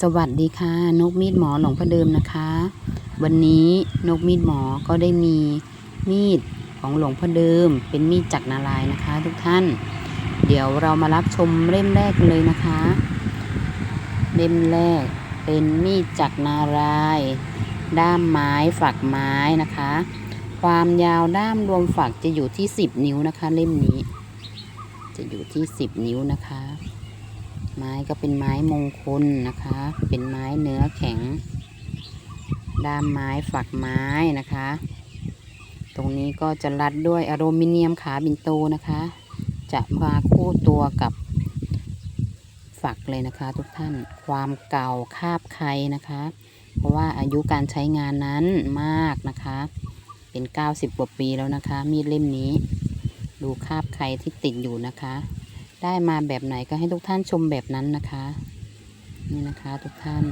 สวัสดีค่ะ นกมีดหมอหลวงพ่อเดิมนะคะ วันนี้นกมีดหมอก็ได้มีมีดของหลวงพ่อเดิม เป็นมีดจักรนารายนะคะ ทุกท่าน เดี๋ยวเรามารับชมเล่มแรกกันเลยนะคะ เล่มแรกเป็นมีดจักรนาราย ด้ามไม้ฝักไม้นะคะ ความยาวด้ามรวมฝักจะอยู่ที่ 10 นิ้วนะคะ เล่มนี้ จะอยู่ที่ 10 นิ้วนะคะ ไม้ก็เป็นไม้มงคลนะคะ เป็นไม้เนื้อแข็ง ด้ามไม้ฝักไม้นะคะ ตรงนี้ก็จะรัดด้วยอลูมิเนียมขาบินโตนะคะ จะมาคู่ตัวกับฝักเลยนะคะ ทุกท่าน ความเก่าคาบไครนะคะ เพราะว่าอายุการใช้งานนั้นมากนะคะ เป็น 90 กว่าปีแล้วนะคะ มีดเล่มนี้ ดูคาบไครที่ติดอยู่นะคะ ได้มาแบบไหนก็ให้ทุกท่านชมแบบนั้นนะคะ นี่นะคะทุกท่าน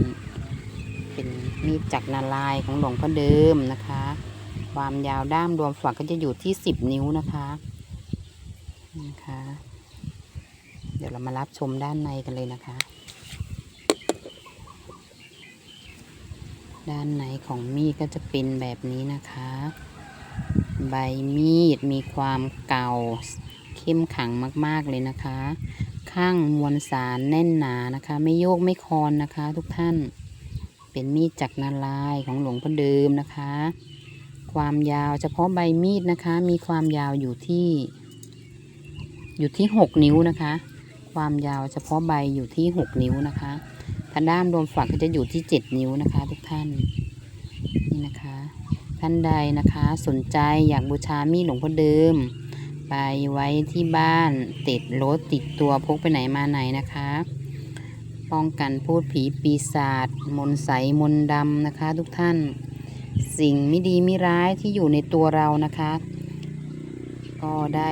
เป็นมีดจักรนาลายของหลวงพ่อเดิมนะคะ ความยาวด้ามรวมฝักก็จะอยู่ที่10นิ้วนะคะนะคะ เดี๋ยวเรามารับชมด้านในกันเลยนะคะ ด้านในของมีดก็จะเป็นแบบนี้นะคะ ใบมีดมีความเก่า เข้มขังมาก ๆ เลยนะคะ ข้างมวลสารแน่นหนานะคะ ไม่โยกไม่คอนนะคะ ทุกท่าน เป็นมีดจักรนาลายของหลวงพ่อเดิมนะคะ ความยาวเฉพาะใบมีดนะคะ มีความยาวอยู่ที่ อยู่ที่หกนิ้วนะคะ ความยาวเฉพาะใบอยู่ที่หกนิ้วนะคะถ้าด้ามรวมฝักก็จะอยู่ที่เจ็ดนิ้วนะคะ ทุกท่านนี่นะคะ ท่านใดนะคะสนใจอยากบูชามีดหลวงพ่อเดิม ไปไว้ที่บ้านติดรถติดตัวพกไปไหนมาไหนนะคะ ป้องกันพูดผีปีศาจมนใสมนดำนะคะ ทุกท่าน สิ่งไม่ดีไม่ร้ายที่อยู่ในตัวเรานะคะ ก็ได้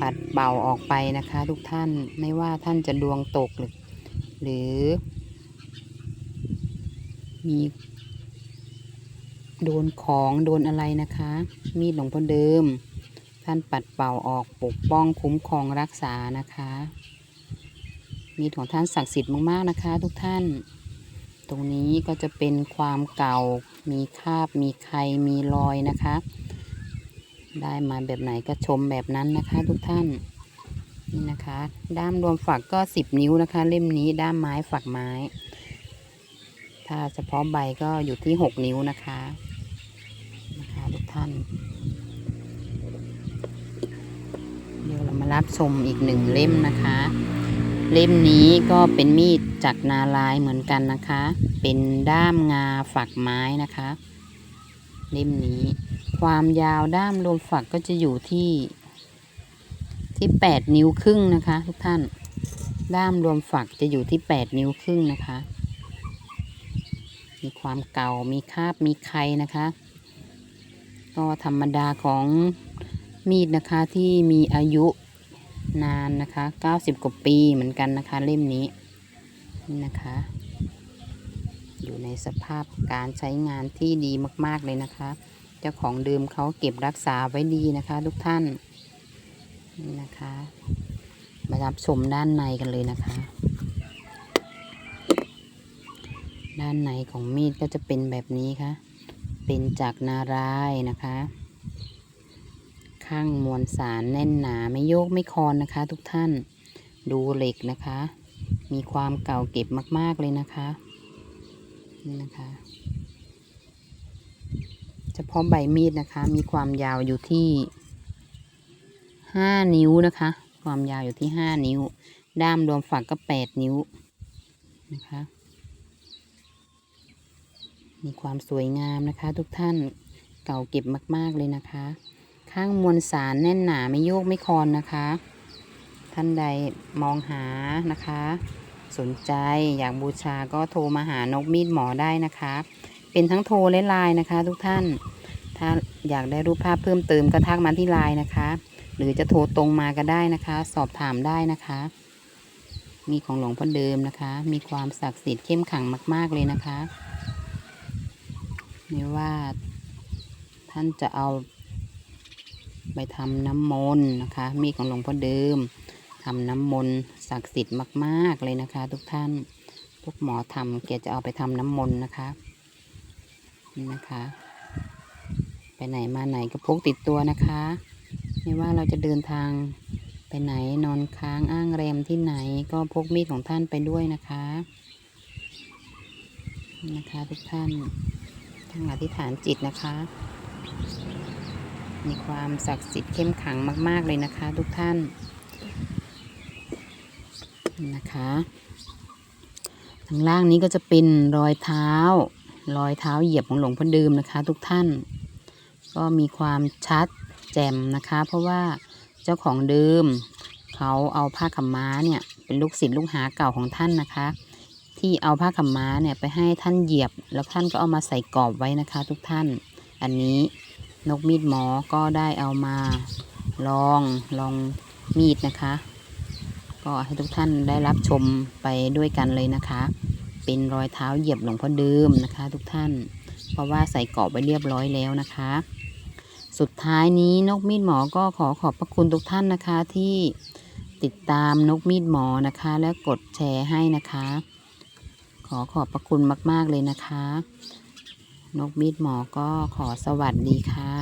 ปัดเป่าออกไปนะคะ ทุกท่านไม่ว่าท่านจะดวงตกหรือหรือ มีโดนของโดนอะไรนะคะ มีดหลวงพ่อเดิม ท่านปัดเป่าออกปกป้องคุ้มครองรักษานะคะ มีของท่านศักดิ์สิทธิ์มากๆนะคะ ทุกท่าน ตรงนี้ก็จะเป็นความเก่า มีคราบ มีใครมีรอยนะคะ ได้มาแบบไหนก็ชมแบบนั้นนะคะ ทุกท่าน นี่นะคะ ด้ามรวมฝักก็สิบนิ้วนะคะ เล่มนี้ด้ามไม้ฝักไม้ ถ้าเฉพาะใบก็อยู่ที่หกนิ้วนะคะ นะคะทุกท่าน มารับชมอีกหนึ่งเล่มนะคะ เล่มนี้ก็เป็นมีดจักนาลายเหมือนกันนะคะ เป็นด้ามงาฝักไม้นะคะ เล่มนี้ ความยาวด้ามรวมฝักก็จะอยู่ที่ที่แปดนิ้วครึ่งนะคะ ทุกท่าน ด้ามรวมฝักจะอยู่ที่แปดนิ้วครึ่งนะคะ มีความเก่ามีคาบมีไครนะคะ ก็ธรรมดาของมีดนะคะที่มีอายุ นานนะคะ 90 กว่าปีเหมือนกันนะคะ เล่มนี้นี่นะคะ อยู่ในสภาพการใช้งานที่ดีมากๆเลยนะคะ เจ้าของเดิมเขาเก็บรักษาไว้ดีนะคะ ทุกท่านนี่นะคะ มารับชมด้านในกันเลยนะคะ ด้านในของมีดก็จะเป็นแบบนี้ค่ะ เป็นจากนารายนะคะ ข้างมวลสารแน่นหนาไม่โยกไม่คอนนะคะ ทุกท่านดูเหล็กนะคะ มีความเก่าเก็บมาก ๆ เลยนะคะนี่นะคะเฉพาะใบมีดนะคะ มีความยาวอยู่ที่ห้านิ้วนะคะ ความยาวอยู่ที่ห้านิ้ว ด้ามรวมฝักก็แปดนิ้วนะคะ มีความสวยงามนะคะ ทุกท่านเก่าเก็บมาก ๆ เลยนะคะ ข้างมวลสารแน่นหนาไม่โยกไม่คอนนะคะ ท่านใดมองหานะคะ สนใจอยากบูชาก็โทรมาหานกมีดหมอได้นะคะ เป็นทั้งโทรและไลน์นะคะ ทุกท่าน ถ้าอยากได้รูปภาพเพิ่มเติมก็ทักมาที่ไลน์นะคะ หรือจะโทรตรงมาก็ได้นะคะ สอบถามได้นะคะ มีของหลวงพ่อเดิมนะคะ มีความศักดิ์สิทธิ์เข้มขังมาก ๆ เลยนะคะไม่ว่าท่านจะเอา ไปทำน้ำมนต์นะคะ มีดของหลวงพ่อเดิมทำน้ำมนต์ศักดิ์สิทธิ์มาก ๆ เลยนะคะ ทุกท่านตวกหมอทำแกจะเอาไปทำน้ำมนต์นะคะนี่นะคะ ไปไหนมาไหนก็พกติดตัวนะคะ ไม่ว่าเราจะเดินทางไปไหนนอนค้างอ้างแรมที่ไหนก็พกมีดของท่านไปด้วยนะคะนะคะทุกท่านทั้งอธิษฐานจิตนะคะ มีความศักดิ์สิทธิ์เข้มขังมาก ๆ เลยนะคะ ทุกท่านนะคะทางล่างนี้ก็จะเป็นรอยเท้า รอยเท้าเหยียบของหลวงพ่อเดิมนะคะ ทุกท่าน ก็มีความชัดแจ่มนะคะ เพราะว่าเจ้าของเดิม เขาเอาผ้าขม้าเนี่ยเป็นลูกศิษย์ลูกหาเก่าของท่านนะคะ ที่เอาผ้าขม้าเนี่ยไปให้ท่านเหยียบ แล้วท่านก็เอามาใส่กรอบไว้นะคะ ทุกท่าน อันนี้ นกมีดหมอก็ได้เอามาลองลองมีดนะคะ ก็ให้ทุกท่านได้รับชมไปด้วยกันเลยนะคะ เป็นรอยเท้าเหยียบหลวงพ่อเดิมนะคะ ทุกท่าน เพราะว่าใส่กรอบไว้เรียบร้อยแล้วนะคะ สุดท้ายนี้นกมีดหมอก็ขอขอบพระคุณทุกท่านนะคะที่ติดตามนกมีดหมอนะคะ และกดแชร์ให้นะคะ ขอขอบพระคุณมาก ๆ เลยนะคะ นกมีดหมอก็ขอสวัสดีค่ะ